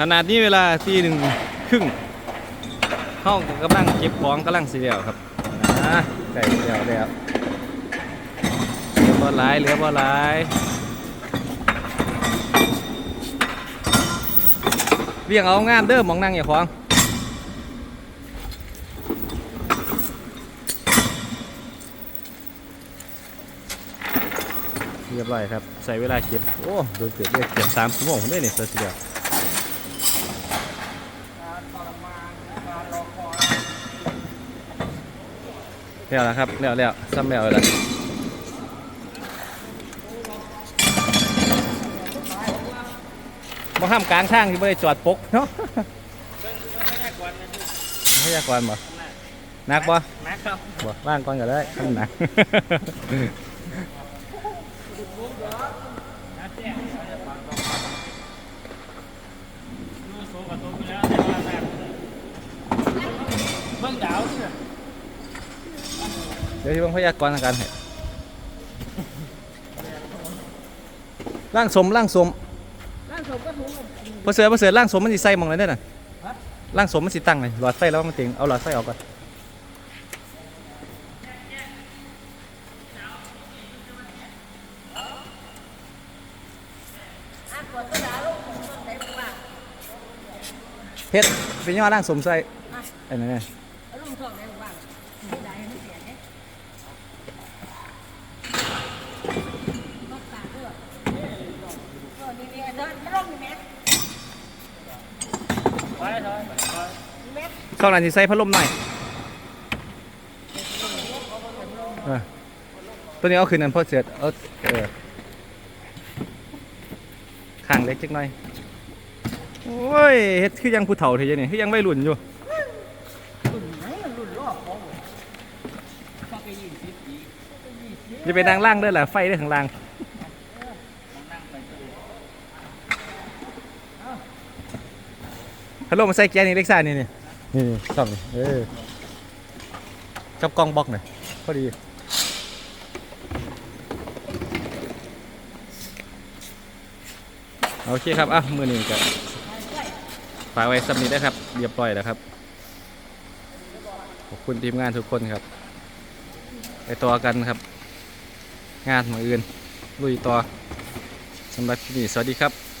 ขนาดนี้เวลาตีหนึ่งครึ่งห้องกำลังเก็บของกำลังสีเดียวครับนะไก่เดียวแล้วเหลือบ่หลายเหลือบ่หลายเรียงเอางานเด้อมองนั่งอย่าของเรียบร้อยครับ ใส่เวลาเก็บ โอ้ โดนเกือบเรียกเก็บสามชั่วโมงได้เนี่ยเสียเดียว แล้วแล้วครับแล้วแล้วซ้ำแล้วแล้วมาห้ามกลางทางที่ไม่ได้จอดปกเนาะพยากรณ์บ่หนักบ่นะครับบ่ว่างก่อนก็ได้ทำหนักดูสูงกับตัวไปแล้วแต่ว่าแบบเบิ่งดาวเนี่ยเดี๋ยวที่เบิ่งพยากรณ์ทาการให้ร่างสมร่างสมร่างทรงก็ถูกพอเสือพอเสือร่างสมมันสิใส่หมองเลยเด้อน่ะร่างสมมันสิตั้งเลยหลอดไฟแล้วมันติงเอาหลอดไฟออกก่อนเหนบ้างว่าเฮ็ดเป็นย่อร่างสมใส่ไอ้นั่นไหนบ้างว่าที่ใดให้มันเสียเนี่ยต้องตาด้วยก็นี่ เนี่ยเดินลงนี่มอยู่แม่ช่องนั้นสิใส่พัดลมหน่อยเออตัวนี้เอาคืนนั้นพอเสร็จเอาเออข้างเล็กจักหน่อย โอ้ยเฮ็ดคือยังผู้เฒ่าเท่านี่คือยังวัยรุ่นอยู่ รุ่นไหนมันรุ่นรอบของเข้าไปยิงสิบปีอย่าไปนั่งล่างเด้อล่ะไฟเด้อข้างล่างไปตัว พัดลมมาใส่แกนนี่เล็กซ่านี่นี่นี่นี่ช่องนี่เออกับกล้องบล็อกหน่อยพอดีโอเคครับอะมือหนี้ก็ฝากไว้สำนีได้ครับเรียบร้อยแล้วครับ ขอบคุณทีมงานทุกคนครับ ไปต่อกันครับ งานมืออื่นลุยต่อสำหรับที่นี่สวัสดีครับ